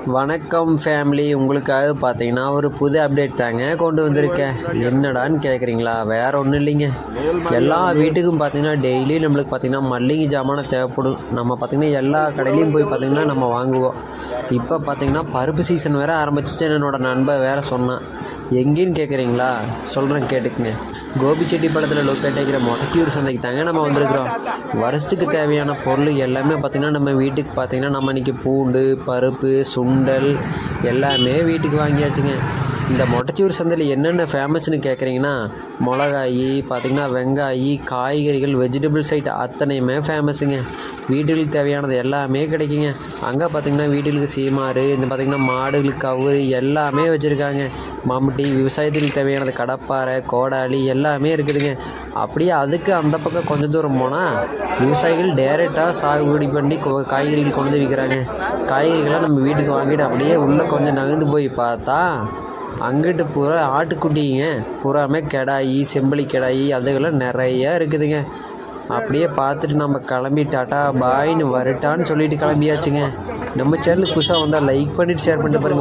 வணக்கம் ஃபேமிலி உங்களுக்காக பார்த்தீங்கன்னா ஒரு புது அப்டேட் தாங்க கொண்டு வந்திருக்கேன். என்னடான்னு கேட்குறீங்களா வேற ஒன்றும் இல்லைங்க. எல்லா வீட்டுக்கும் பார்த்தீங்கன்னா டெய்லி நம்மளுக்கு பார்த்தீங்கன்னா மல்லிகை ஜாமான தேவைப்படும். நம்ம பார்த்தீங்கன்னா எல்லா கடையிலையும் போய் பார்த்தீங்கன்னா நம்ம வாங்குவோம். இப்போ பார்த்தீங்கன்னா பருப்பு சீசன் வேறு ஆரம்பிச்சிச்சு. என்னோட நண்பன் வேறு சொன்னான். எங்கேன்னு கேட்குறீங்களா சொல்கிறேன் கேட்டுக்குங்க. கோபிச்செட்டிப்பாளையத்தில் லொக்கேட் ஆகிற மொடக்கியூர் சந்தைக்கு தாங்க நம்ம வந்திருக்கிறோம். வருஷத்துக்கு தேவையான பொருள் எல்லாமே பார்த்திங்கன்னா நம்ம வீட்டுக்கு பார்த்திங்கன்னா நம்ம இன்றைக்கி பூண்டு பருப்பு சுண்டல் எல்லாமே வீட்டுக்கு வாங்கியாச்சுங்க. இந்த மொட்டச்சியூர் சந்தையில் என்னென்ன ஃபேமஸ்னு கேட்குறீங்கன்னா மிளகாய் பார்த்திங்கன்னா வெங்காயி காய்கறிகள் வெஜிடபிள்ஸ் ஐட்டம் அத்தனையுமே ஃபேமஸுங்க வீடுகளுக்கு தேவையானது எல்லாமே கிடைக்குங்க. அங்கே பார்த்திங்கன்னா வீடுகளுக்கு சீமாறு இந்த பார்த்திங்கன்னா மாடுகளுக்கு கவுரு எல்லாமே வச்சுருக்காங்க. மம்முட்டி விவசாயத்துக்கு தேவையானது கடப்பாரை கோடாலி எல்லாமே இருக்குதுங்க. அப்படியே அதுக்கு அந்த பக்கம் கொஞ்சம் தூரம் போனால் விவசாயிகள் டேரெக்டாக சாகுபடி பண்ணி காய்கறிகள் கொண்டு வந்து விற்கிறாங்க காய்கறிகளாக நம்ம வீட்டுக்கு வாங்கிட்டு அப்படியே உள்ளே கொஞ்சம் நகர்ந்து போய் பார்த்தா அங்கிட்டு பூரா ஆட்டுக்குட்டிங்க. பூராமே கிடாயி செம்பளி கிடாயி அதுகெல்லாம் நிறையா இருக்குதுங்க. அப்படியே பார்த்துட்டு நம்ம கிளம்பி டாட்டா பாய்னு வரட்டான்னு சொல்லிட்டு கிளம்பியாச்சுங்க. நம்ம சேனலுக்கு புதுசாக வந்தால் லைக் பண்ணிவிட்டு ஷேர் பண்ணிட்டு பாருங்கள்